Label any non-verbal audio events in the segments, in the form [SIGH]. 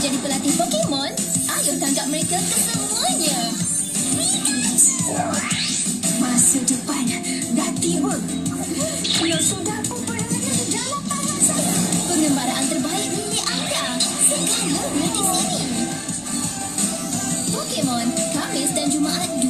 jadi pelatih Pokemon, ayo tangkap mereka kesemuanya. Masa depan dah tiba. Ia sudah pun berada di dalam tangan saya. Pengembaraan terbaik ini anda. Segala berada di sini. Pokemon, Kamis dan Jumaat 2.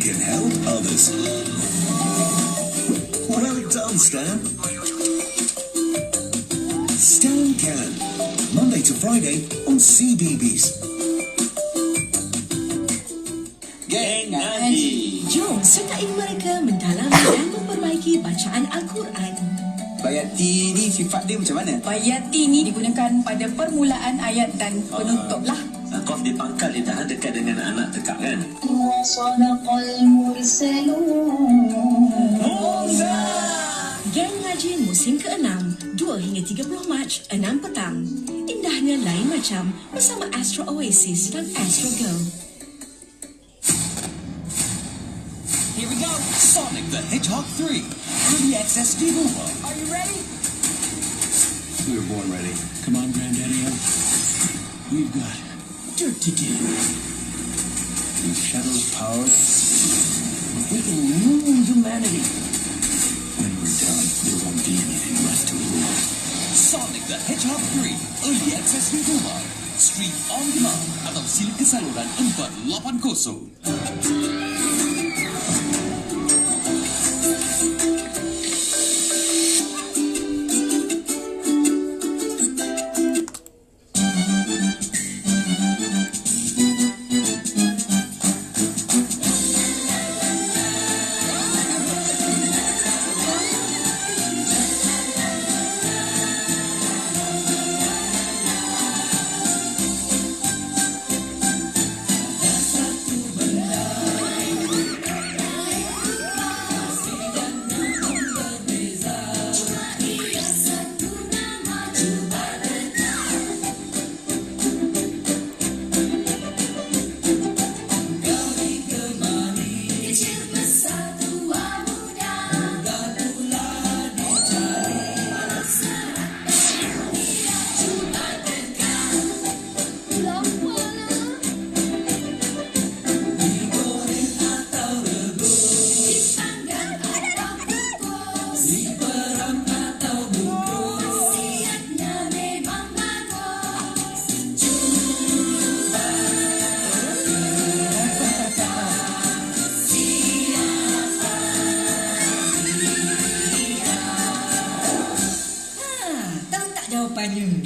Can help others. Well done, Stan. Stan can. Monday to Friday on CBBS. Geng Nadi. Jom sertai mereka mendalami dan [COUGHS] memperbaiki bacaan Al-Quran. Bayati ni sifat dia macam mana? Bayati ni digunakan pada permulaan ayat dan penutup lah. Qaf di pangkal ni dah dekat dengan anak tekak kan Wa sadaqal mursalun Geng Haji musim ke-6 2 hingga 30 Mac 6 petang Indahnya lain macam Bersama Astro Oasis dan Astro Go Here we go Sonic the Hedgehog 3 With the XS Are you ready? We were born ready. Come on, Granddaddy. We've got it. To do. With Shadow's power, we can ruin humanity. When we're done, there won't be anything left to rule. Sonic the Hedgehog 3. Early access Devolver. Stream on demand atau silik ke saluran 480. đâu bà nhừng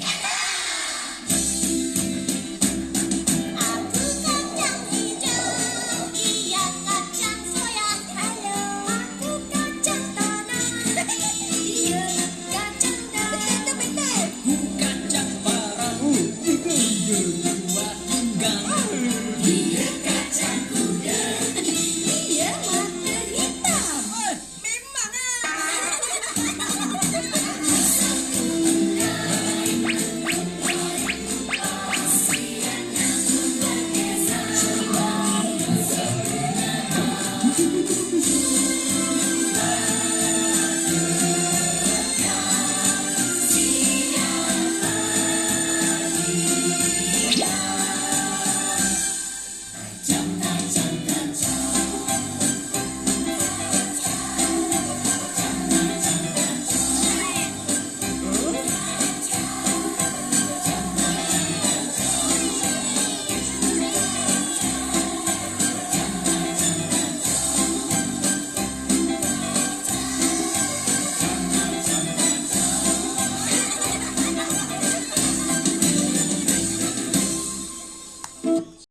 Bukan cang parang, tiga dua tunggang